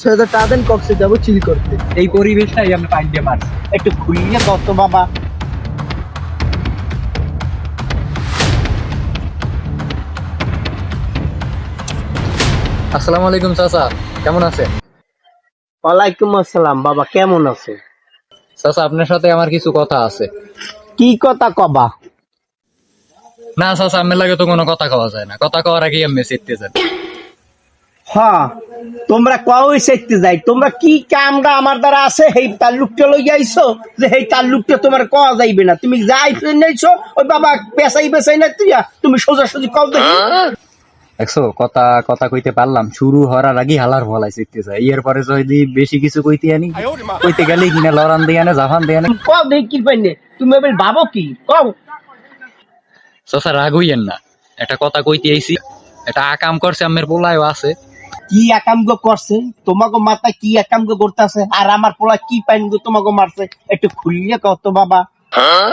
ছয় হাজার টাকা দেন কক্সে যাব চিল করতে। এই পরিবেশটাই আমি পাইন দিয়ে মারছি একটু খুলিয়ে কত বাবা। আসসালামু আলাইকুম চাচা কেমন আছেন? ওয়ালাইকুম আসসালাম বাবা কেমন আছে চাচা আপনার সাথে আমার কিছু কথা আছে। কি কথা কবা? না চাচা আপনার লাগে তো কোনো কথা কওয়া যায় না। কথা কওয়ার আগে আমি শিখতে যান হ্যাঁ তোমরা কই শিখতে যাই? তোমরা কি কামটা আমার দ্বারা আছে? সেই তাল্লুকটা লই যাইছো যে সেই তাল্লুকটা তোমার কওয়া যাইবে না? তুমি যাই নাইছো ওই বাবা পেশাই পেশাই না তুই তুমি সোজা সোজি কও দেখি। দেখছ কথা কথা কইতে পারলাম। শুরু হওয়ার আগে হালার ভলাই শিখতে যায় এর পরে যদি বেশি কিছু কইতে আনি কইতে গেলে কিনা লড়ান দিয়ে আনে জাফান দিয়ে আনে। কও দেখি কি পাইনে তুমি এবার ভাবো কি? কও। চাচা রাগ হইয়েন না। একটা কথা কইতে আইছি। এটা আকাম করছে আমের পোলায়ও আছে। কি একাঙ্গ করছে? তোমাকে মাথায় কি একাঙ্গ করতেছে আর আমার পোলা কি পাইন তোমাকে মারছে? একটু খুললে কত বাবা।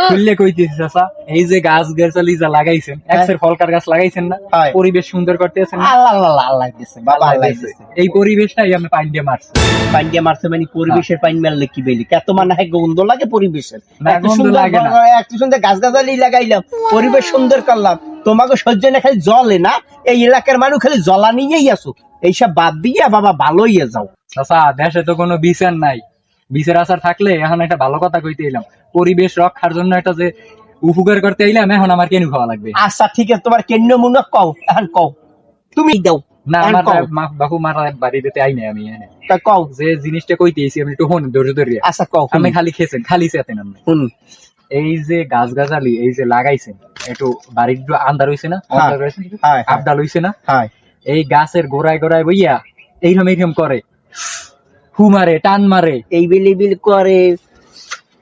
খুললে কইতেছি চাচা এই যে গাছ গাছালি যা লাগাইছেন একসের ফলকার গাছ লাগাইছেন না? পরিবেশ সুন্দর করতে আছেন না? আল্লাহ আল্লাহ আল্লাহ বাবা আল্লাহ এই পরিবেশটাই আমি পাইন দিয়ে মারছি। পাইন দিয়ে মারছে মানে পরিবেশের পাইন মারলে কি বেলি? কত মানে হয় গন্ধ লাগে পরিবেশের। এত সুন্দর লাগে না। এত সুন্দর গাছ গাছালি লাগাইলাম পরিবেশ সুন্দর করলাম। তোমাকে সহ্য না খালি জলে না এই এলাকার মানুষ খালি জলা নিয়েই আসো এইসব বাদ দিয়ে বাবা ভালোই যাও। চাচা দেশে তো কোনো বিচার নাই। বিচার আসার থাকলে এখন একটা ভালো কথা কইতে এলাম। পরিবেশ রক্ষার জন্য একটা যে উপকার করতে এলাম এখন আমার কেন খাওয়া লাগবে? আচ্ছা ঠিক আছে তোমার কেন্দ্র মনে কও এখন কও। তুমি দাও না আমার। মা- মারা বাড়ি দিতে আই নাই আমি এখানে তা কও। যে জিনিসটা কইতে এসি আমি একটু হন ধৈর্য ধরে আচ্ছা কও আমি খালি খেয়েছেন খালি চেতেন শুন এই যে গাছ গাছালি এই যে লাগাইছেন একটু বাড়ির একটু আন্দার হইছে না? হ্যাঁ। অন্ধকার হইছে না? হ্যাঁ, হ্যাঁ। হইছে না? হ্যাঁ। এই গাছের গোড়ায় গোড়ায় বইয়া এইরকম এইরকম করে। ফু মারে টান মারে। এই বিলি বিল করে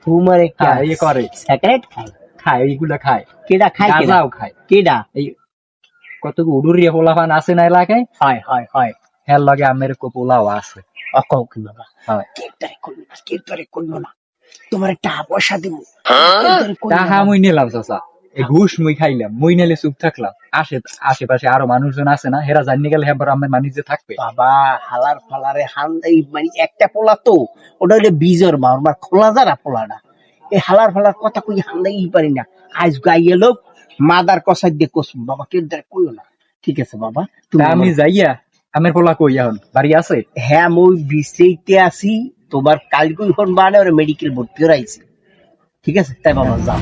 ফুমারে হ্যাঁ, ইয়ে করে। সিগারেট খায়। খায় এইগুলা খায়। কেডা খায় কেডা? গাঁজাও খায়। কেডা? এই কত উডুরিয়া পোলাপান আছে না এলাকায়? হয় হয় হয়। হ্যাঁ লগে আমের পোলাও আছে। অকও কি বাবা হয়। কেটারে করব না কেটারে করব না। তোমার টাকা পয়সা দিব করব টাকা। মুই নিলাম চাচা। ঘুষ মুই খাইলাম মুই নিলে চুপ থাকলাম। আশে আশেপাশে আরও মানুষজন আছে না হেরা জানি গেলে হ্যাঁ আমার মানুষ যে থাকবে। বাবা হালার ফালারে হান এই মানে একটা পোলা তো ওটা হলে বীজর মা আমার খোলা যারা পোলাটা। এই হালার ফালার কথা কই হান্দাই পারি না। আজ গাইয়ে লোক মাদার কষাই দিয়ে কসুম। বাবা কেটারে কইও না। ঠিক আছে বাবা আমি যাইয়া আমের পোলা কই এখন? বাড়ি আছে? হ্যাঁ মই বিসেইতে আছি তোমার কালকে হন মানে ওর মেডিকেল ভর্তি করাইছি ঠিক আছে তাই বাবা যাও।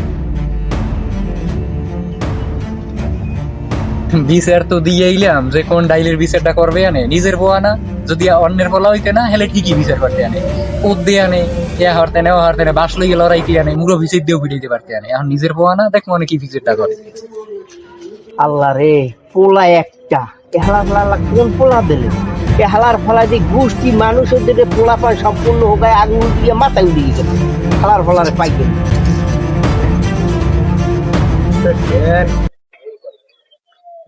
বিচার তো দিয়ে আইলাম যে কোন ডাইলের বিচারটা করবে আনে? নিজের পোয়া না যদি অন্যের পোলা হইতে না হেলে ঠিকই বিচার করতে আনে। ওদ দিয়ে আনে এ হরতে নে ও হরতে নে বাস লইয়ে লড়াইতে আনে মুরো ভিসির দিয়েও ফিরিতে পারতে আনে। এখন নিজের পোয়া না দেখ মনে কি বিচারটা করে। আল্লাহ রে পোলা একটা। এ হালার ফালা কোন পোলা দিলে? এ হালার ফালা যে গোষ্ঠী মানুষের দিকে পোলা পায় সম্পূর্ণ হোগায় আগুন দিয়ে মাথায় উড়িয়ে গেছে হালার ফালারে পাইকে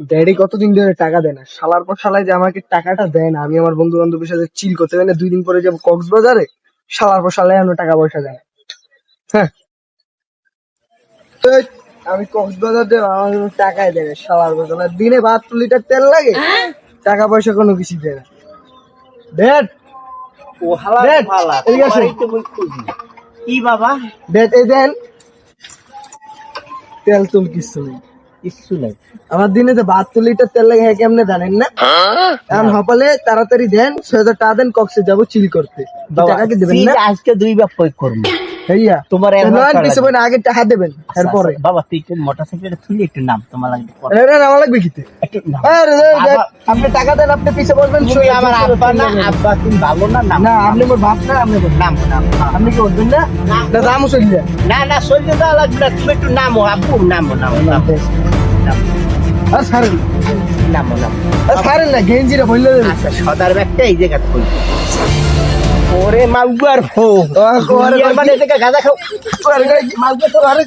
ড্যাডি কতদিন ধরে টাকা দেয় না? শালার পর শালায় যে আমাকে টাকাটা দেয় না আমি আমার বন্ধু বান্ধবের সাথে চিল করতে পারি না দুই দিন পরে যাব কক্সবাজারে শালার পর শালায় আমার টাকা পয়সা দেয় না। হ্যাঁ। আমি কক্সবাজার দেবো আমার কোনো টাকাই না শালার পর শালা দিনে বাহাত্তর লিটার তেল লাগে টাকা পয়সা কোনো কিছু দেয় না। ড্যাড! ও হালার দেখ, ফালা এদিকে আসো। তোমারই তো মুই খুঁজি। কি বাবা? ড্যাড এই দেন। তেল তুল কিছু নেই। কিচ্ছু নাই। আমার দিনে যে বাহাত্তর লিটার তেল লাগে হ্যাঁ কেমনে জানেন না? কারণ সকালে তাড়াতাড়ি দেন ছয় হাজার টাকা দেন কক্সে যাব চিল করতে। বাবা, টাকা কি দেবেন না? আজকে দুই বার পয় করব? তোমার আগে টাকা দেবেন এরপরে আচ্ছা, বাবা তুই একটু নাম তোমার লাগবে। আরে না আমার লাগবে কিতে? আরে রে, রে, বাবা, আপনি টাকা দেন আপনি পিছে বলবেন তুমি আমার আব্বা না দেবেন। আব্বা তুমি ভালো না নাম না আপনি মোর বাপ না আপনি মোর নাম নাম আপনি কি বলবেন না? না। না দাম না না সহ্য দেওয়া লাগবে না তুমি একটু নামো আব্বু নামো আর আর না গেঞ্জিটা বললে আচ্ছা সদার ব্যাগটা এই জায়গা ওরে মাউগার ফো ওরে মানে গাঁজা খাও গাই, মালকে তো আরে।